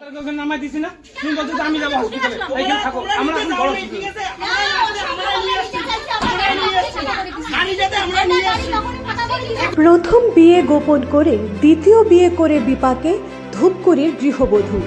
তাদেরকে ওখানে নামাই দিছি না। তুমি বলছো আমি যাব হসপিটালে এইখানে থাকো আমরা এখন বড় প্রথম বিয়ে গোপন করে দ্বিতীয় বিয়ে করে বিপাকে ধূপগুড়ির গৃহবধূ।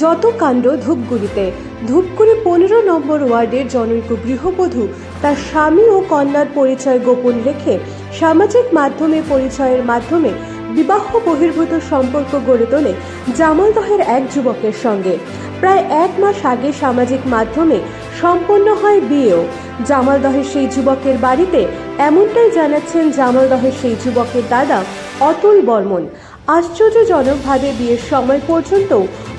যত কাণ্ড ধূপগুড়িতে। ধূপগুড়ি পনেরো নম্বর ওয়ার্ডের জনৈক গৃহবধূ। তার স্বামী ও কন্যার পরিচয় গোপন রেখে সামাজিক মাধ্যমে পরিচয়ের মাধ্যমে বিবাহ বহির্ভূত সম্পর্ক গড়ে তোলে জামালদহের এক যুবকের সঙ্গে। প্রায় এক মাস আগে সামাজিক মাধ্যমে সম্পন্ন হয় বিয়েও। জামালদহের সেই যুবকের বাড়িতে এমনটাই জানাচ্ছেন জামালদহের সেই যুবকের দাদা অতুল বর্মন। আশ্চর্যজনকভাবে বিয়ের সময় পর্যন্ত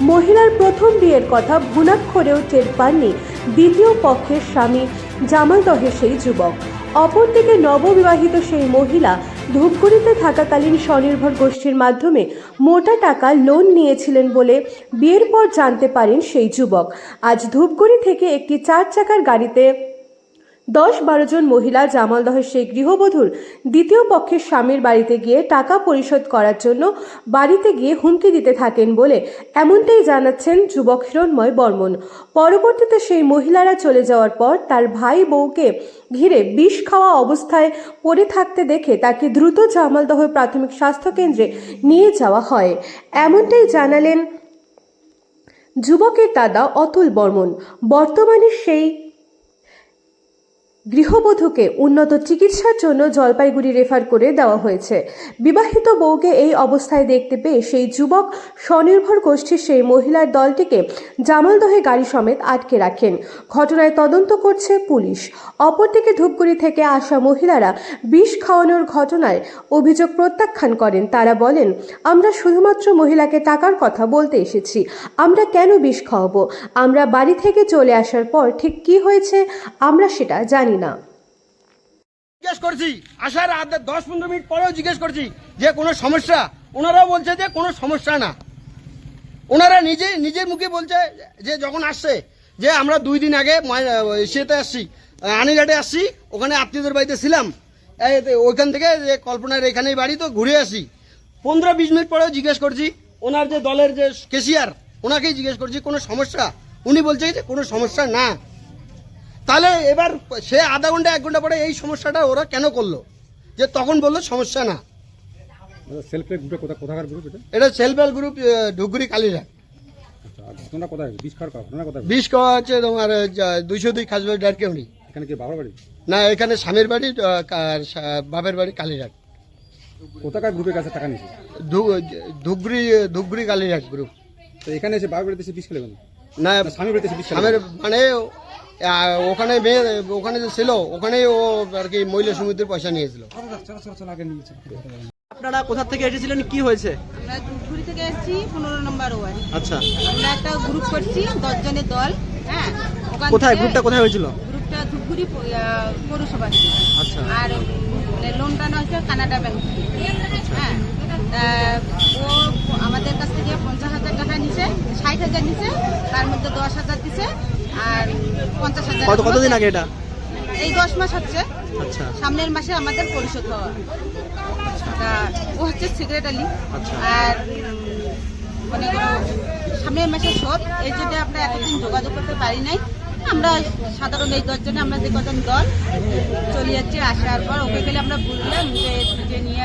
মহিলার প্রথম বিয়ের কথা ভুনাক্ষরেও টের পাননি দ্বিতীয় পক্ষের স্বামী জামালদহের সেই যুবক। অপরদিকে নববিবাহিত সেই মহিলা ধূপগুড়িতে থাকাকালীন স্বনির্ভর গোষ্ঠীর মাধ্যমে মোটা টাকা লোন নিয়েছিলেন বলে বিয়ের পর জানতে পারেন সেই যুবক। আজ ধূপগুড়ি থেকে একটি চার চাকার গাড়িতে দশ বারো জন মহিলা জামালদহের সেই গৃহবধূর দ্বিতীয় পক্ষের স্বামীর বাড়িতে গিয়ে টাকা পরিশোধ করার জন্য বাড়িতে গিয়ে হুমকি দিতে থাকেন বলে এমনটাই জানাচ্ছেন যুবক হিরণময় বর্মন। পরবর্তীতে সেই মহিলারা চলে যাওয়ার পর তার ভাই বউকে ঘিরে বিষ খাওয়া অবস্থায় পড়ে থাকতে দেখে তাকে দ্রুত জামালদহ প্রাথমিক স্বাস্থ্যকেন্দ্রে নিয়ে যাওয়া হয়। এমনটাই জানালেন যুবকের দাদা অতুল বর্মন। বর্তমানে সেই গৃহবধূকে উন্নত চিকিৎসার জন্য জলপাইগুড়ি রেফার করে দেওয়া হয়েছে। বিবাহিত বউকে এই অবস্থায় দেখতে পেয়ে সেই যুবক স্বনির্ভর গোষ্ঠীর সেই মহিলার দলটিকে জামালদহে গাড়ি সমেত আটকে রাখেন। ঘটনায় তদন্ত করছে পুলিশ। অপরদিকে ধূপগুড়ি থেকে আসা মহিলারা বিষ খাওয়ানোর ঘটনায় অভিযোগ প্রত্যাখ্যান করেন। তারা বলেন, আমরা শুধুমাত্র মহিলাকে টাকার কথা বলতে এসেছি। আমরা কেন বিষ খাওয়াবো? আমরা বাড়ি থেকে চলে আসার পর ঠিক কি হয়েছে? আমরা সেটা জানি না জিজ্ঞেস করছি, আসার আধ দশ পনেরো মিনিট পরেও জিজ্ঞেস করছি যে কোনো সমস্যা? ওনারাও বলছে যে কোনো সমস্যা না। ওনারা নিজে, নিজের মুখে বলছে যে যখন আসছে, যে আমরা দুই দিন আগে সেতে আসছি আনিঘাটে আসছি, ওখানে আত্মীয়দের বাড়িতে ছিলাম। ওইখান থেকে যে কল্পনার এখানেই বাড়ি তো ঘুরে আসি। পনেরো বিশ মিনিট পরেও জিজ্ঞেস করছি, ওনার যে দলের যে কেসিয়ার ওনাকেই জিজ্ঞেস করছি, কোনো সমস্যা? উনি বলছে যে কোনো সমস্যা না। তাহলে এবার সে আধা ঘণ্টা এক ঘণ্টা পরে এই সমস্যাটা ওরা কেন করল? যে তখন বলল সমস্যা না। সেলফ হেল্প গ্রুপে কোথা কোথাকার গ্রুপ এটা? এটা সেলফ হেল্প গ্রুপ ধুপগুড়ি কালীরা আচ্ছা ঘটনা কোথায় বিষ খাওয়ার ঘটনা কোথায় বিষ খাওয়া হচ্ছে তোমার দুইশো দুই খাসবাড়ি ডারকেউনি এখানে কি বাবার বাড়ি? না এখানে স্বামীর বাড়ি বাপের বাড়ি কালীঘাট। কোথাকার গ্রুপের কাছে টাকা নিয়েছে? ধুপগুড়ি ধুপগুড়ি কালীঘাট গ্রুপ তো এখানে এসে বাবার বাড়িতে এসে বিষ খেলে না স্বামীর বাড়িতে এসে বিষ মানে ওখানে মেয়ে ওখানে যে ছিল ওখানেই ও আর কি মহিলা সমিতির পয়সা নিয়েছিল। আপনারা কোথা থেকে এসেছিলেন? কি হয়েছে? আমরা ধূপগুড়ি থেকে এসেছি পনেরো নম্বর ওয়ার্ড। আচ্ছা। আমরা একটা গ্রুপ করছি দশ জনের দল হ্যাঁ? ওখান কোথায়? থেকে- গ্রুপটা কোথায় হয়েছিল? গ্রুপটা ধূপগুড়ি প- আহ, পৌরসভা থেকে। আচ্ছা। আর মানে লোনটা না হচ্ছে কানাডা ব্যাংক থেকে। হ্যাঁ? তা ও আমাদের কাছ থেকে পঞ্চাশ হাজার টাকা নিছে ষাট হাজার নিছে তার মধ্যে দশ হাজার দিছে। আর পঞ্চাশ হাজার। কত কতদিন আগে এটা? এই দশ মাস হচ্ছে। আচ্ছা। সামনের মাসে আমাদের পরিশোধ হওয়া। ও হচ্ছে সেক্রেটারি আচ্ছা। আর উম, মনে করো সামনের মাসে শোধ এই জন্য আমরা এতদিন যোগাযোগ করতে পারি নাই। আমরা সাধারণ এই দশজনে আমরা যে কজন দল চলে যাচ্ছি আসার পর ওকে গেলে আমরা বললাম যে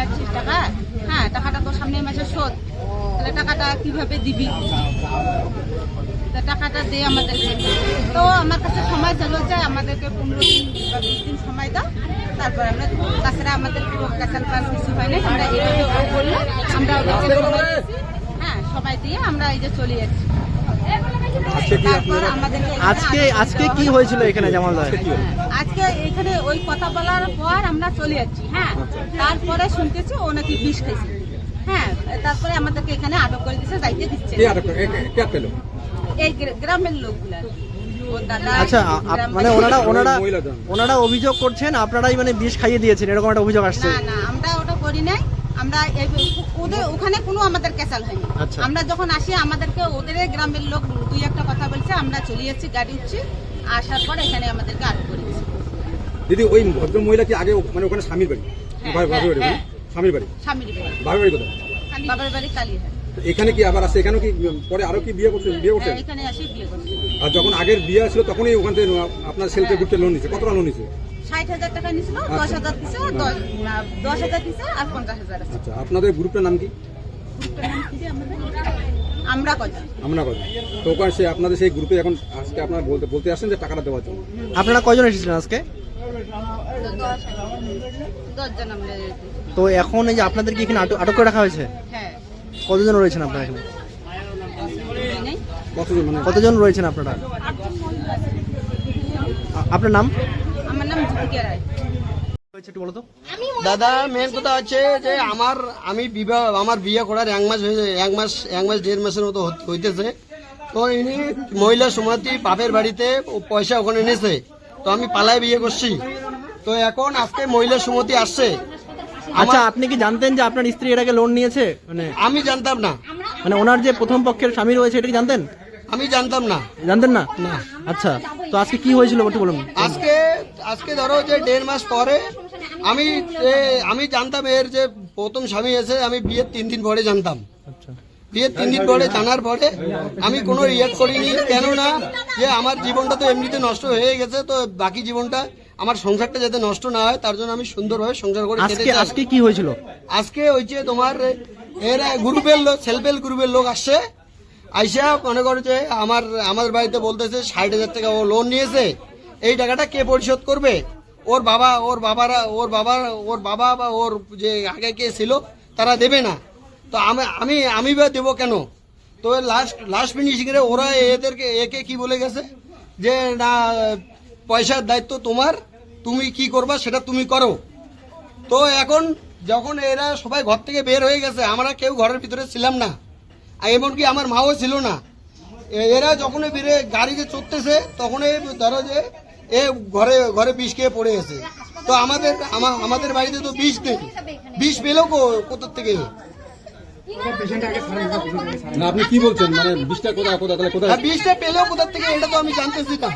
আসছিস টাকা? হ্যাঁ টাকাটা তো সামনের মাসে শোধ। তাহলে টাকাটা কীভাবে দিবি? টাকাটা দে আমাদেরকে। তো আমার কাছে সময় চালু যে আমাদেরকে পনেরো দিন বা বিশ দিন সময় দাও। তারপর আমরা তাছাড়া আমাদের পুরো পাস কিছু হয় না আমরা এইভাবে ও আমরা। হ্যাঁ সময় দিয়ে আমরা এই যে চলে যাচ্ছি। আজকে আজকে কি হয়েছিল এখানে জামালদহে হ্যাঁ, আজকে এখানে ওই কথা বলার পর আমরা চলে যাচ্ছি হ্যাঁ। তারপরে শুনতেছি ও নাকি বিষ খাইছে। হ্যাঁ তারপরে আমাদেরকে এখানে আটক করে দিচ্ছে। যাইতে দিচ্ছে এই গ্রামের লোকগুলা। আচ্ছা মানে ওনারা ওনারা ওনারা অভিযোগ করছেন আপনারাই মানে বিষ খাইয়ে দিয়েছেন এরকম একটা অভিযোগ আসছে। না না আমরা ওটা করি নাই। আমরা ওদের ওখানে কোনো আমাদের ক্যাসাল হয়নি। আচ্ছা। আমরা যখন আসি আমাদেরকে ওদের গ্রামের লোক দুই একটা কথা বলছে আমরা চলে যাচ্ছি গাড়ি উঠছি আসার পর এখানে আমাদেরকে আটক করে দিদি ওই ভদ্র মহিলা কি আগে মানে ওখানে স্বামীর বাড়ি? হ্যাঁ, বাবার বাবার বাড়ি হ্যাঁ? স্বামীর বাড়ি? স্বামীর বাড়ি। বাবার বাড়ি কোথায়? বাবার বাড়ি এখানে কি আবার আসছে এখানেও কি পরে আরও কি বিয়ে করছেন বিয়ে করছেন হ্যাঁ, এখানে আসি বিয়ে করছি। আর যখন আগের বিয়ে ছিল তখনই ওখান থেকে আপনার সেলফে ঘুরতে লোন নিছে কত টাকা লোন নিছে ষাট হাজার টাকা নিছিল দশ হাজার দিছে দশ দশ হাজার দিছে আর পঞ্চাশ হাজার আছে। আচ্ছা আপনাদের গ্রুপটার নাম কি? আমরা আমরা তো ওখানে সে আপনাদের সেই গ্রুপে এখন আজকে আপনারা বলতে বলতে আসছেন যে টাকাটা দেওয়ার জন্য। আপনারা কয়জন এসেছিলেন আজকে? তো এখন এই যে আপনাদেরকে এখানে আটক আটক করে রাখা হয়েছে? হ্যাঁ। কতজন রয়েছেন আপনারা এখানে? কতজন? মানে? কতজন রয়েছেন আপনারা? আপনার নাম? আমার নাম জ্যোতিকা রায়। দাদা মেন কথা হচ্ছে যে আমার আমি বিবাহ আমার বিয়ে করার এক মাস হয়েছে এক মাস এক মাস দেড় মাসের মতো হইতেছে। তো ইনি মহিলা সমাতি বাপের বাড়িতে ও পয়সা ওখানে এনেছে। তো আমি পালায় বিয়ে করছি। তো এখন আজকে মহিলা সুমতি আসছে। আচ্ছা আপনি কি জানতেন যে আপনার স্ত্রী এর আগে লোন নিয়েছে? মানে আমি জানতাম না। মানে ওনার যে প্রথম পক্ষের স্বামী রয়েছে এটা কি জানতেন? আমি জানতাম না। জানতেন না? না। আচ্ছা তো আজকে কি হয়েছিল একটু বলুন। আজকে আজকে ধরো যে দেড় মাস পরে আমি আমি জানতাম এর যে প্রথম স্বামী এসে আমি বিয়ের তিন দিন পরে জানতাম। আচ্ছা। বিয়ের তিন দিন পরে জানার পরে আমি কোনো রিয়েক্ট করিনি। কেননা যে আমার জীবনটা তো এমনিতে নষ্ট হয়ে গেছে তো বাকি জীবনটা আমার সংসারটা যাতে নষ্ট না হয় তার জন্য আমি সুন্দরভাবে সংসার করে আজকে আজকে কি হয়েছিল? আজকে ওই যে তোমার এরা গ্রুপের লোক সেলফ হেল্প গ্রুপের লোক আসছে আইসা মনে করো যে আমার আমার বাড়িতে বলতেছে ষাট হাজার টাকা ও লোন নিয়েছে। এই টাকাটা কে পরিশোধ করবে? ওর বাবা, ওর বাবারা, ওর বাবা ওর বাবা বা ওর যে আগে কে ছিল, তারা দেবে না। তো আমি আমি আমি বা দেবো কেন? তো লাস্ট লাস্ট ফিনিশিং এ ওরা এদেরকে, একে কি বলে গেছে? যে, না, পয়সার দায়িত্ব তোমার, তুমি কি করবা সেটা তুমি করো। তো এখন যখন এরা সবাই ঘর থেকে বের হয়ে গেছে, আমরা কেউ ঘরের ভিতরে ছিলাম না। এমনকি আমার মাও ছিল না। এরা যখন বেরে গাড়িতে চড়তেছে তখন ধরো যে এ ঘরে ঘরে বিষ খেয়ে পড়ে আছে তো আমাদের আমাদের বাড়িতে তো বিষ নেই। বিষ পেল কোথার থেকে? না আপনি কি বলছেন? মানে বিষটা কোথায় কোথায় কোথায় আর বিষটা পেলেও কোথার থেকে এটা তো আমি জানতেছি না